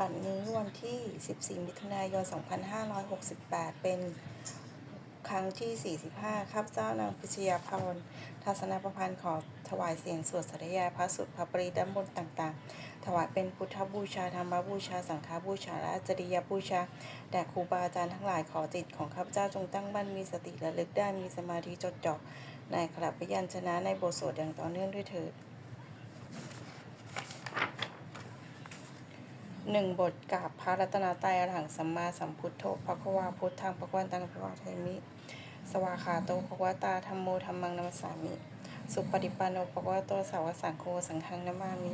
บัดนี้วันที่ 14 มิถุนายน 2568 เป็นครั้งที่ 45 ข้าพเจ้านางพิชยาพรทัศนประพันธ์ขอถวายเสียงสวดสธยาพระสุดพระปรีด้านบนต่างๆ ถวายเป็นพุทธบูชาธรรมบูชา สังฆบูชา และจริยบูชา แด่ครูบาอาจารย์ทั้งหลายขอจิตของข้าพเจ้าจงตั้งมั่นมีสติระลึกได้มีสมาธิจดจ่อในขลับพยัญชนะในบทสวดอย่างต่อเนื่องด้วยเถิด หนึ่งบทกราบพระรัตนตรัยอรหังสัมมาสัมพุทโธภควาพุทธังภควันตังภควาเทมิ สวาขาโตภควตาธรรมโมธรรมังนัมสสามิ สุปฏิปันโนภควโตสาวสังโฆสังฆังนามามิ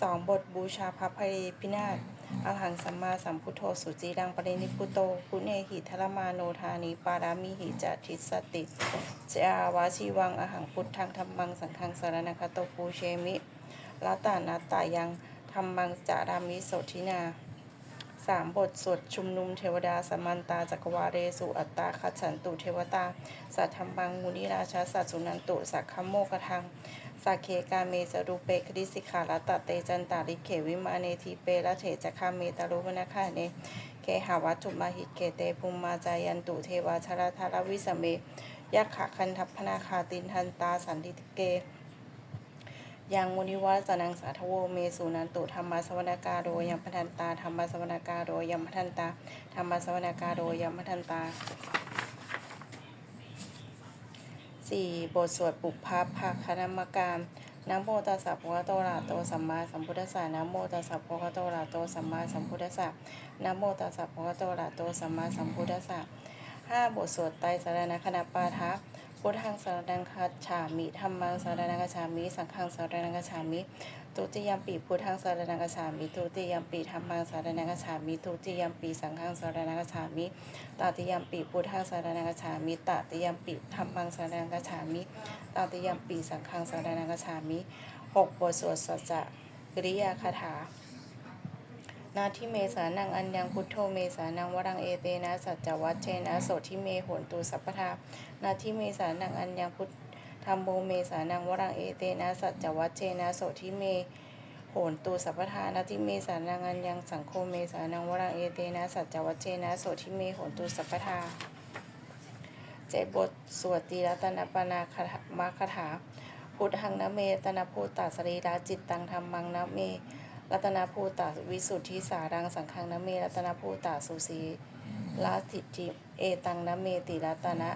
สองบทบูชาพระภัยพินาศอรหังสัมมาสัมพุทโธสุจีรังปรินิพุโตพุเนหิทรมาโนธานิปารามิหิจทิสติจาวาชีวังอหังพุทธังธรรมังสังฆังสารนังคโตปูเชมิลาตานาตายัง รรมังจารามิโสทินาสามบทสวดชุมนุมเทวดาสมันตาจักรวาเรสุอัตตาคัจฉันตุเทวตา สัทธรรมังมุนิราชาสัตสุนันตุสักขโมกทังสักเคกาเมสรูเปคดิสิขาลตตเตจันตาลิเขวิมาเนทีเปละเถจคาเมตารุวนาคาเนเคหาวัตถุมาหิเกเตภูมิมาจายันตุเทวาชราธารวิสเมยักขะคันทัพพนาคาตินทันตาสันติเก ยังมุนิวัสนังสาทโวเมสุนันตุธรรมสวนากาโรยัมพันตาธรรมสวนากาโรยัมพันตาธรรมสวนากาโรยัมพันตาสี่บทสวดปุพพะภาคณมการนะโมตัสสะภะคะวะโตอะระหะโตสัมมาสัมพุทธัสสะนะโมตัสสะภะคะวะโตอะระหะโตสัมมาสัมพุทธัสสะนะโมตัสสะภะคะวะโตอะระหะโตสัมมาสัมพุทธัสสะห้าบทสวดไตรสรณคณปาทะ พุทธังสารนังคัจฉามิธรรมังสารนังคัจฉามิ สังฆังสารนังคัจฉามิตุติยมปีพุทธังสารนังคัจฉามิตุติยมปีธรรมังสารนังคัจฉามิตุติยมปีสังฆังสารนังคัจฉามิตติยมปีพุทธังสารนังคัจฉามิตติยมปีธรรมังสารนังคัจฉามิตติยมปีสังฆังสารนังคัจฉามิหกบทสวดสัจจะกริยาคาถา นาทิเมสานังอัญญังพุทโธเมสานังวรังเอเตนะสัจจวัชเชนะโสทิเมโหนตุสัพพทานาทิเมสานังอัญญังพุทธรรมโมเมสานังวรังเอเตนะสัจจวัชเชนะโสทิเมโหนตุสัพพทานาทิเมสานังอัญญังสังโฆเมสานังวรังเอเตนะสัจจวัชเชนะโสทิเมโหนตุสัพพทาเจบทสวดตีรัตนปนาคถามคถาพุทธังนะเมตนะภูตาสรีระจิตตังธรรมังนะเม รัตนภูตาวิสุทธิสารังสังฆังนเม รัตนภูตาสุสีลาสิทธิเอตังนเมติรัตนะ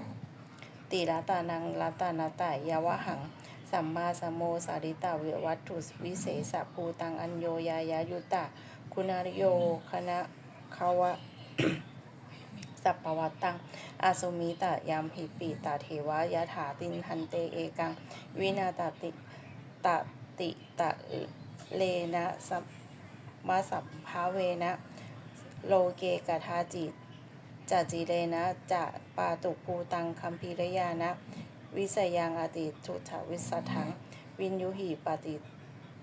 ติรัตานังรัตนาตายาวะหัง สัมมาสัมโมสาริตาเววัตถุวิเศษภูตังอัญโยยายายุตตะ คุณารโยคณะขาวะสัพพวัตตัง อาสุมิตะยามหิปีตาเทวายะถาตินทันเตเอกัง วินาตติตติตะ เลนะสัมมาสัมภาเวนะ โลเกกทาจิจจิเลนะจะปาตุภูตังคัมภีรยานะ วิสยังอติทุถวิสัทถัง วินยุหิปฏิ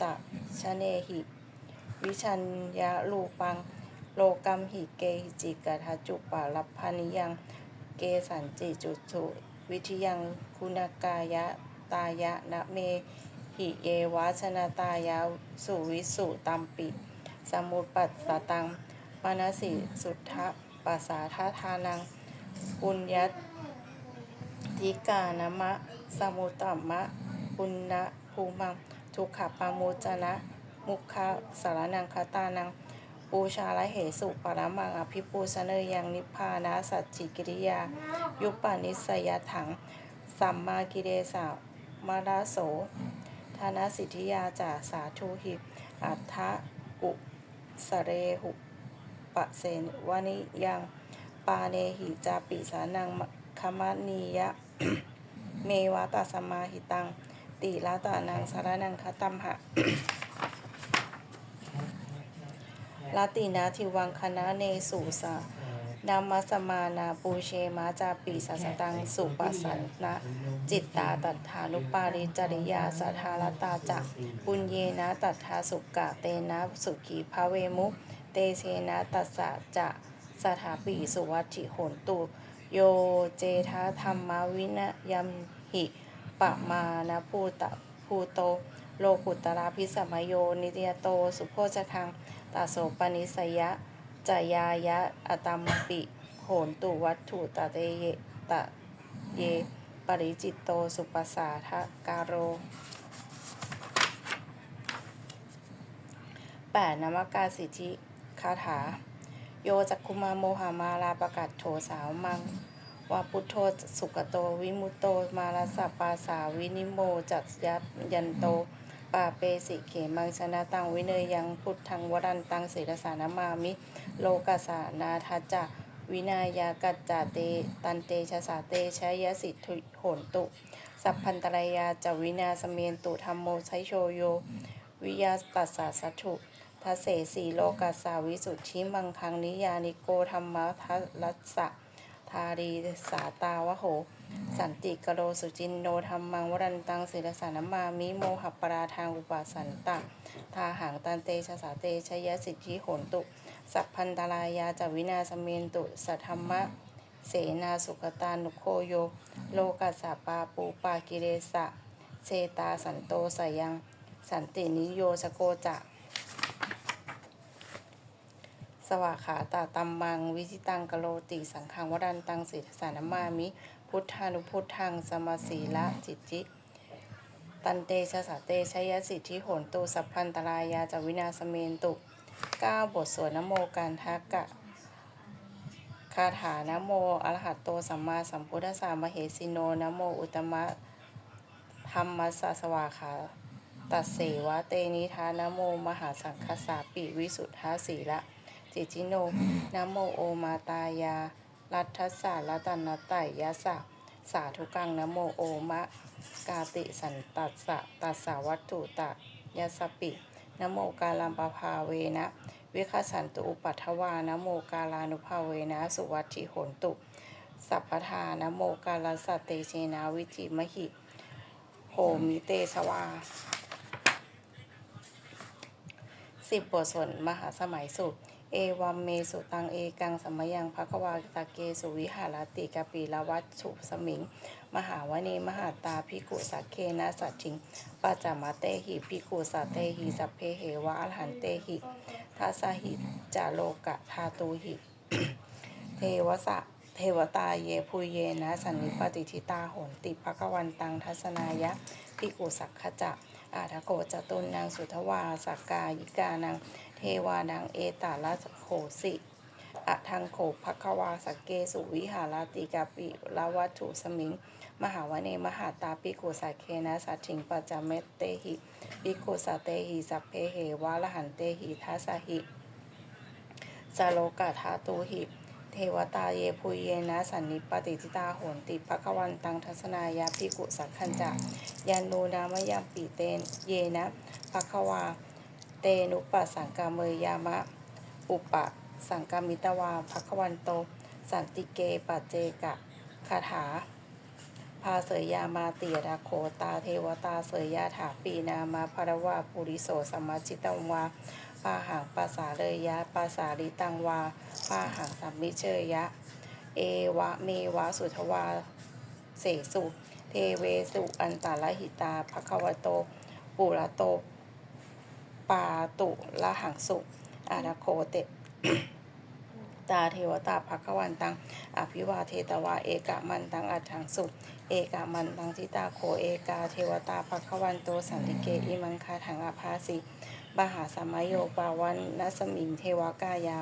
ตะชะเนหิ วิชัญญาลูปัง โลกัมหิเกหิจิกะทาจุปาลัพพานิยัง เกสันจิจุจุวิทยังคุณกายะตายะนะเม หิเยวาชนะตายาสุวิสุตัมปิ สมุปปัสสตังปนสิสุทธปัสสาทาทานัง ปุญญทิกานมะ สมุตตมะปุณณภูมังทุกขปาโมจนะ มุขะสารนังคตานัง ปูชาละเหสุปรมังอภิปูชเนยยังนิพพานาสัจจิกิริยา ยุปปานิสยถัง สัมมากิเลสามาราโส ธนสิทธิยาจาสาธุหิอัฏฐอุสเรหุปะเสนวนิยังปาเนหิจาปิสานังคมนียะ เมวาตัสมาหิตัง ติลาตานังสารนังคตัมหะลาตินาทิวังคณะเนสุสา นามัสมานาปูเชมาจาปีสัสตังสุปัสสันนะจิตตาตัฏฐานุปาริจริยาสัทธารตาจักปุญเยนะตัฏฐาสุกะเตนะสุขีภาเวมุเตเชนะตัสสะจะสถาปีสุวัติโหนตุ โยเจทาธรรมวินะยัมหิปะมานะภูตะภูโต โลกุตราพิสัมมโยนิตยโตสุโพชทังตาโสปนิสยะ จายายะอตัมปิโหนตุวัตถุตะเตเยตะเย ปริจิตโตสุปัสสาทะการโร 8. นมกาสิทธิคาถา โยจักคุมาโมหามาลาประกาศโถสาวมังวาพุทโธสุกโต วิมุตโต มาลาสปาสาวินิโมจัตยัยันโต ปาเปสิเขมังชนะตังวิเนยยังพุทธังวรันตังเสรสานามามิ โลกัสานาทัจจะวินายากัจจาเต ตันเตชะสาเตชยสิทธุโหนตุ สัพพันตรายาจวินาสเมนตุธรรมโมไชโชโย วิยาตัสสะสัตถุทัเสสีโลกัสสาวิสุทธิมังคังนิยานิโกธรรมะทัสลัสสะทารีสาตาวโห สันติกโรสุจินโนธรรมังวรันตังศิลสานามามิโมหปราทางอุปาสันตะทาหังตันเตชะสาเตชยสิทธิโหนตุ สัพพันตรายาจวินาสเมนตุสัทธรรมะเสนาสุขตานุโคโย โลกัสสปาปูปากิเรสะเชตาสันโตสยัง สันตินิโยสโกจะ สวากขาตาตัมมัง วิจิตังกโลติสังขังวรันตังสิทธสานามามิ พุทธานุพุทธังสมาสีละจิตจิตันเตชะสาเตชยสิทธิโหนตุสัพพันตรายาจวินาสเมนตุ9บทสวดนโมการทักกะคาถานะโมอระหะโตสัมมาสัมพุทธัสสะมเหสิโนนะโมอุตมะธรรมัสสะสวาขาตัสเสวะเตนิทานะโมมหาสังคสาปิวิสุทธาสีละ จิจิโนนะโมโอมาตายา รัตทัสสะรัตนไตยะสะสาธุกังนะโมโอมะ กาติสันตัสสะตัสสะวัตถุตะยสสปินะโมกาลัมปภาเวนะ วิคัสสันตุอุปัฏฐวานะโมกาลานุภาเวนะ สุวัตถิโหนตุ สัพพทานะโมกาลสัตเตเชนาวิจิมหิโหมิเตสวาสิบบทสวดมหาสมัยสุด เอวัมเมสุตังเอกังสมยังภควาตาเกสุวิหารติกาปีละวัตถุสมิง มหาวเนมหาตาพิกุสักเคนะสัจจิงปัจจามเตหิพิกุสัเตหิสัพเพเหวะอรหันเตหิทัสหิจาโลกะทาตูหิ เทวสะเทวตาเยพุเยนะสันนิปติทิตาโหนติภควันตังทัศนายะพิกุสักขจะาทโกจตุนนางสุทวาสักกายิกานังเทวานังเอตาลโขสิอะทังโขภควาสักเกสุวิหารติกาปิลาวัตถุสมิง มหาวเนมหาตาปิโกสักเคนะสัจฉิงปัจจเมตเตหิปิโกสเตหิสัพเพเหวะละหันเตหิทัสหิสโลกะทาตูหิเทวตาเยพุเยนะสันนิปติทิตาโหนติภควันตังทัศนายาพิกุสักขันจะ ยันนูนามยามปีเตนเยนะภควา เตนุปสังกามเมยามะ อุปสังกามิตวาภควันโต สันติเกปัจเจกะคาถา พาเสยยามาติยดาโคตาเทวตาเสยยาถาปีนามาภรวาปุริโสสมมาจิตังวาปาหังปาสาเลยะปาสาลิตังวาปาหังสัมมิเชยยะเอวะเมวะสุทวา เสสุ เทเวสุอันตาลหิตาภควโต ปุระโต ปาตุละหังสุอาราโคเตตาเทวตาภควันตัง อภิวาเทตวาเอกะมันตังอัฏฐังสุ เอกะมันตังทิตาโคเอกาเทวตาภควันโตสันติเกอิมังคาถังอภาสิบหาสมัยโยปาวันนัสมิงเทวกายา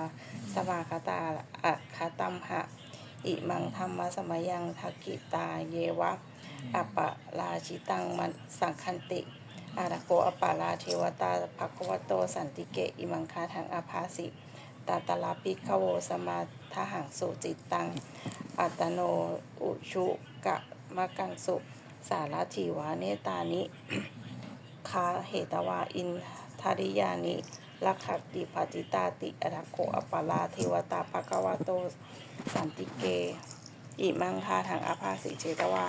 สวาคตาอัคคตัมหะ อิมังธรรมสมัยยังทักกิตาเยวะอัปปะราชิตังมันสังคันติอาราโกอปปาราเทวตาภควโตสันติเกอิมังคาถังอาภาสิตาตลาปิกโวสมาทหังสุจิตตัง อัตโนอุชุกะมะกังสุ สารถีวาเนตานิ คาเหตวาอินทาริยานิ ลักขติปฏิตาติอราโกอปปาราเทวตาภควโต สันติเก อิมังคาถังอาภาสิเจตวา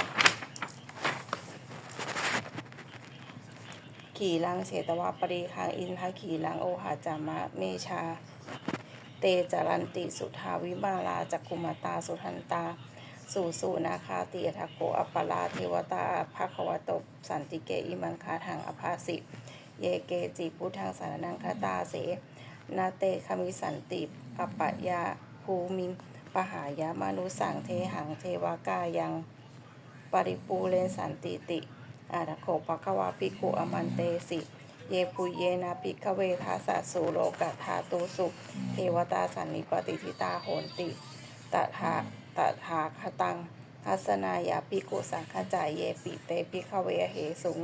ขี่ลังเฉตวาปริคังอินทขี่ลังโอหาจามะเมชา เตจารันติสุทาวิมาลาจักกุมาตาสุทันตา สูสูนาคาติยทาโกอัปปลาเทวตาภาควตบสันติเกอิมังคาทางอภาสิ เยเกจิพุทธังสารนังคาตาเส นาเตคมิสันติปปะยาภูมิปหายะมนุสังเทหังเทวากายังปริปูเรนสันติติอาทโขปะควาปิกุอมันเตสิ เยปุเยนาปิกเวทัสสะสุโลกัทาตุสุเทวตาสันนิปติทิตาโหนติตถาตถาคตังทัสนายาปิกุสังขจายเยปิเตปิขเวเหสุง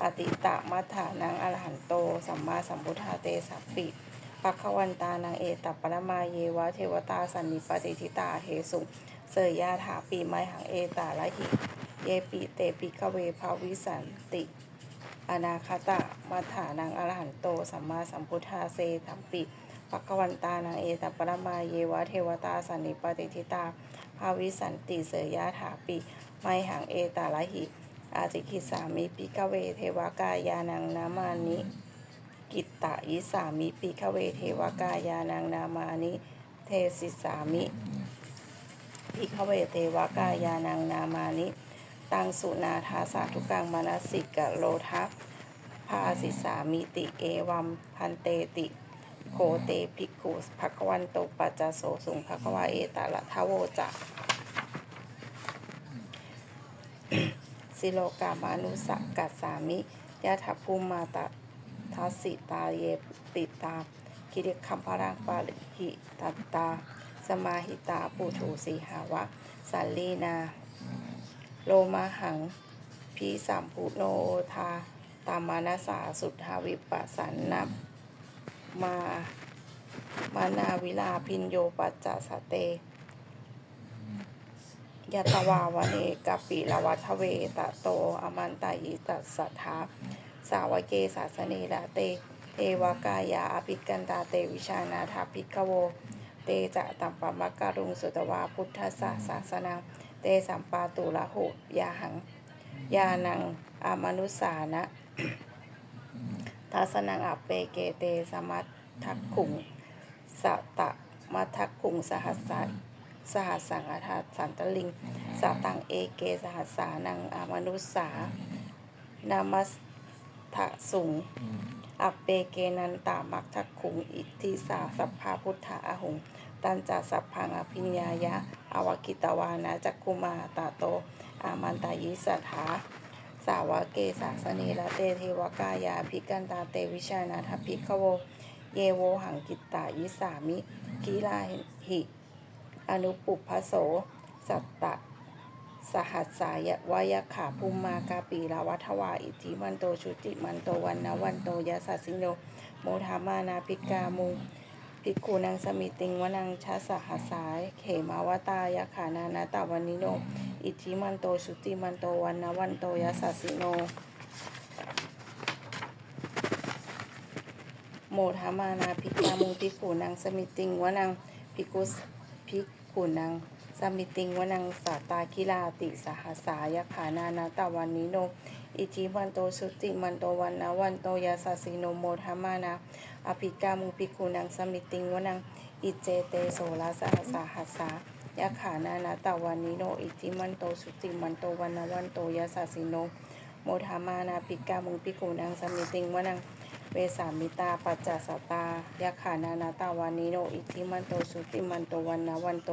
อติตะมัฏฐานังอรหันโต สัมมาสัมพุทธาเตสัพปิปัควันตานังเอตัปรมาเยวะเทวตาสันนิปติทิตาเหสุเสยยาถาปีไมหังเอตาละหิ เยปิเตปิขเวภาวิสันติ อนาคตะมัฏฐานังอรหันโต สัมมาสัมพุทธาเสธัมปิปัควันตานังเอตัปรมาเยวะเทวตาสันนิปติทิตาภาวิสันติเสยยาถาปิไมหังเอตาละหิ อาจิคิสามิปิกเวเทวากายานังนามานิกิตตะยิสามิปิกเวเทวากายานังนามานิเทสิสามิปิกเวเทวากายานังนามานิ ตังสุนาทาสาธุกังมนสิกะโลทัพภาสิสามิติเอวัมพันเตติโคเตภิกขุภควันโตปัจจโสสุงภควาเอตาละทะโวจะ สิโลกามานุสักกัสสามิยะถาภูมิมาตทัสสิตาเยปิตาคิริคัมพรังปาริหิตัตตา สมาหิตาปุถุสีหาวะสัลลีนา โลมาหังพีสัมปุโนทาตามานาสาสุทธาวิปัสสันนับมามานาวิลาพินโยปัจจสเต ยะตวาวเนกัปปิลวัทเวตะโต อมันตายิตัสสัทธาสาวเกสาสเนละเต เทวกายาอภิกันตาเตวิชานาถาภิกขโว เตจะตัมปมะการุงสุตวาพุทธสสะศาสนังเตสัมปาตุละโหยาหัง ยานังอามนุสานะทัสนังอัปเปเกเตสมัททักขุงสะตะมัทักขุงสหัสสะ สหัสสังอาทาสันตลิงสาตังเอเกสหัสสานังอามนุสานามัสทะสุง อัปเปเกนันตามักทักขุง อิทธิสาสัพพาพุทธาอหุง ตันจาสัพพังอภิญญายะ อวกิตวานาจักคุมาตาโต อามันตายิสัทธาสาวเกสาสเนละเตเทวกายาภิกันตาเตวิชานาทภิกขโว เยโวหังกิตตายิสามิกีลาหิ อนุปุพโส สัตตะ สหัสสายวายขาภูมากาปีลาวัทวา อิทธิมันโตชุติมันโตวันนาวันโตยะสัสิโนโมทามานาภิกามุภิกขุนังสมิติงวนังชาสหัสสาย เขมาวตายะขานานาตาวันนิโน อิทธิมันโตชุติมันโตวันนาวันโตยะสัสิโน โมทามานาภิกามุงภิกขุนังสมิติงวนังภิกุ ขุนังสมิติงวนังสัตาคิลาติสหัสายะขานานาตาวันนิโน อิทิมันโตสุติมันโตวันนาวันโตยาสสสิโนโมทามานาอภิกามุภิกขุนังสมิติงวนังอิเจเตโสลาสหัสาหัสสายะขานานาตาวันนิโนอิทิมันโตสุติมันโตวันนาวันโตยาสสสิโนโมทามานาภิกามุภิกขุนังสมิติงวนัง เวสามิตา ปัจจสตายะขานานาตาวานิโนอิทธิมันโตสุติมันโตวันนาวันโต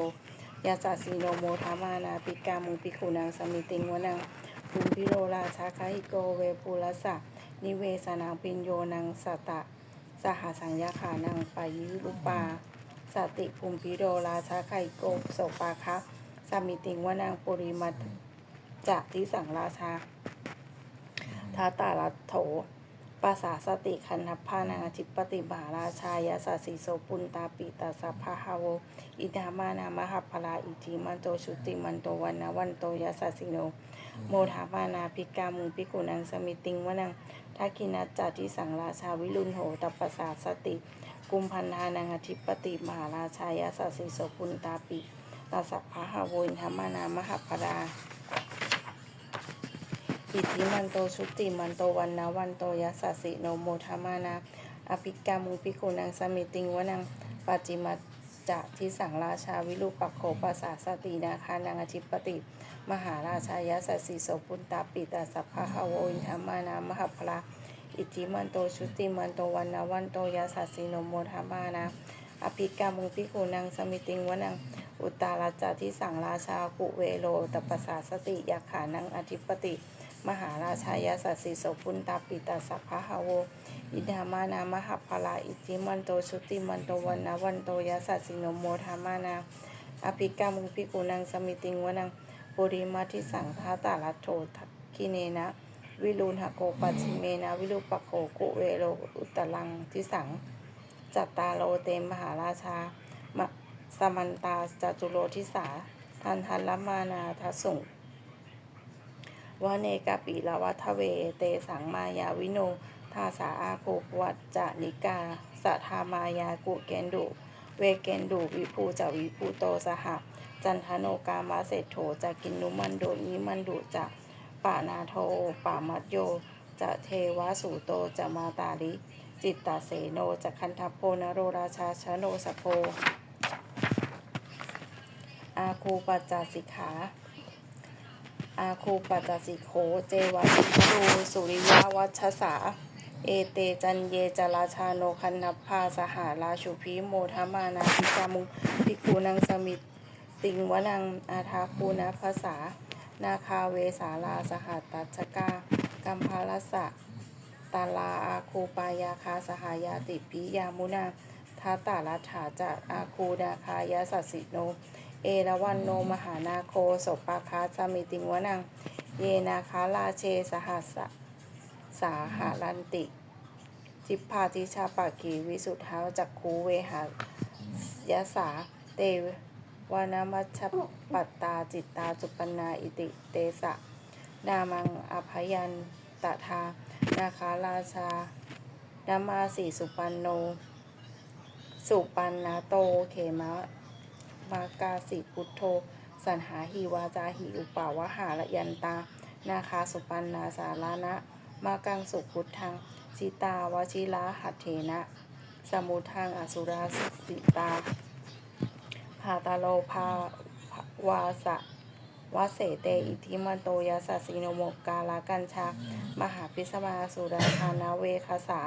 ยาสาสีโนโมทามานาปิกามุปิคุนังสมิติงวนังปุมพิโรราชาคาหิโกเวปุรสะนิเวสนังปิญโยนังสตะ สหสังยาขานังปายิรุปา สติภูมิพิโรราชาไคโกโสปาคะสมิติงวนังปุริมัตจะทิสังราชาทาตาลัโถ ปัสสาสติคันทัพานังอธิปติมหาราชายาสสิโสปุนตาปิตาสัพพะฮาโวอิดามานามหัพลาอิทิมันโตชุติมันโตวันนาวันโตยาสสิโน โมทามานาภิกามุภิกุนังสมิติงวนังทักินัจจติสังราชาวิรุณโหตปปสาสติกุมพันธานังอธิปติมหาราชายาสสิโสปุนตาปิตาสัพพะฮาโวอินทามานามหัพลา อิทธิมันโตชุติมันโตวันนาวันโตยัสสสิโนโมทามานาอภิกามุปิโกนังสมิติงวนังปัจิมัจะทิสังราชาวิรูปักโขปัสสาสตินาคานังอธิปติ มหาราชายาสสสิโสปุนตาปิตาสัพพะฮาโวอินทามานามหพลาอิทธิมันโตชุติมันโตวันนาวันโตยาสัสสิโนโมทามานาอภิกามุงพิคูนังสมิติงวนังอุตตาราจาที่สั่งราชากุเวโลตปสสาสติยาขานังอธิปติ มหาราชายาสัสสิโสพุนตาปิตาสัพพะหาโว อิดามานามหาภลาอิทธิมันโตชุติมันโตวันนาวันโตยาสัสสิโนโมทามานาอภิกามุงพิกุนังสมิติงวนังปุริมาทิสังทาตาลัโทักคิเนนะ วิรุณหโกปัจิเมนะ วิรุปโคกุเวโรอุตตลังทิสังจัตตาโลเตมมหาราชามะสมันตาจตุโลทิสาทันทันลมานาทสุง วเนกาปีลาวัทเว เตสังมายาวิโน ทาสาอาโคปวัจจานิกาสัทามายากุเกนดุ เวเกนดูวิภูจวิภูโตสหะจันทโนกามาเศรษโถจะกินนุมันโดนิมันดุจะปานาโทปามัตโย จะเทวสูโตจะมาตาลิจิตตาเสโนจะคันทัพโพนโรราชาชโนสโพอาคูปัจจาสิกขา อาคูปัจจสิโขเจวัชิตูสุริยาวัชสา เอเตจันเยจราชาโนคันนพาสหาราชุพีโมทมานาพิกามุงพิคูนังสมิตติงวนังอาทาคูนาภาษา นาคาเวสาลาสหัตตัชกากัมพาลสะตาลาอาคูปายาคาสหายาติปิยามุนาทัตตาลัฐาจะอาคูนาคายาสัสสิโน เอราวันโนมหานาโคสปาคาสมิติงวนัง เยนาคาลาเชสหัสสาหารันติ ทิพพาทิชาปากีวิสุทธาวจักคูเวหายสาเตวานามัชปัตตาจิตตาจุปนนาอิติเตสะ นามังอภยันตทา นาคาราชานามาสีสุปันโน สุปันนาโตเขมะ มากาสิพุทโธ สันหาหิวาจาหิอุปาวหาละยันตา นาคาสุปันนาสารานะ มากังสุพุทธังสิตาวชิลาหัตเถนะ สมุทังอสุราสิตาภาตาโลภาวาสะวาเสเตอิทิมันโตยาสัสสิโนโมกกาลากัญชา มหาพิสมาสุราธานาเวคาสา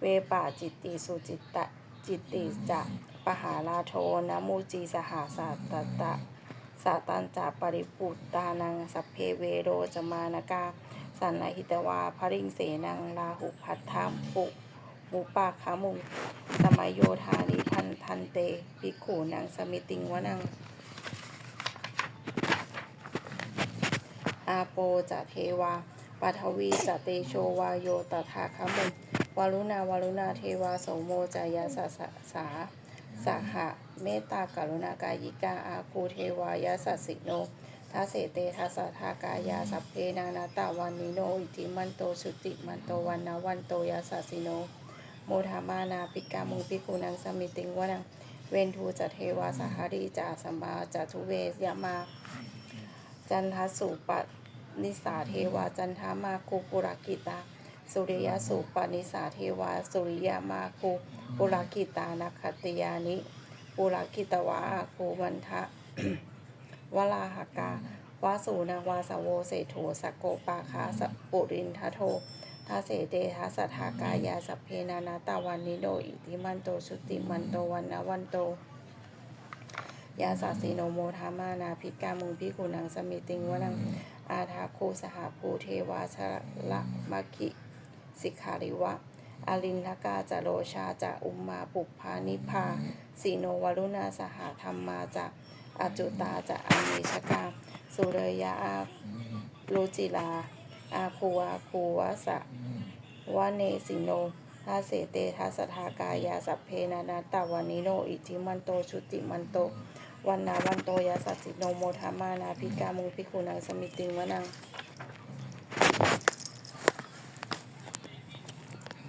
เวปาจิตติสุจิตตะจิตติจะ ปหาลาโทนะมูจีสหาสัตตะสาตันจะปริปุตตานังสัพเพเวโรจมานกาสันนหิตวาภริงเสนังลาหุพัทธามปุมุปาคามุงสมัยโยธานิทันทันเตภิกขุนังสมิติงวนัง อาโปจะเทวาปัทวีจะเตโชวาโยตถาคามุงวารุณาวารุณาเทวาโสโมจายาสสะสา สหะเมตตากรุณากายิกาอาคูเทวายาสัสสิโนทัสเสเตทัสสะทากายาสัพเพนานาตาวันนิโนอิทิมันโตสุติมันโตวันนาวันโตยาสัสิโนโมทามานาปิกามุปิกุนังสมิติงวนังเวนทูจะเทวาสหรีจาสัมมาจัทุเวยมา จันทสุปนิสาเทวาจันทามาคุปุรกิตา สุริยสุปนิสาเทวา สุริยมาคุปุรกิตานัคติยานิปุรกิตวาอาคูวันทะวลาหกาวาสูนาวาสโวเศโถสกโกปาคาสปุรินทโททาเสเตทัสสะทากายาสเพนานาตาวันนิโนอิติมันโตสุติมันโตวันนาวันโตยาสาสีโนโมทามานาพิกามุงพิกุนังสมิติงวนังอาทาคูสหภูเทวาชละมะคิ สิกขาริวะอาลินทกาจะโรชาจะอุมมาปุพพานิพาสีโนวรุณาสหธรรมมาจะอจุตาจะอาเมชกา สุเรยาอาโลจิลา อาคูอาคูวาสะวะเนสิโนทาเสเตทัสทากายาสัพเพนานาตาวานิโน อิทิมันโต ชุติมันโต วันนาวันโตยาสัสสิโนโมทามานาพิกามุงพิคุนังสมิติงวนัง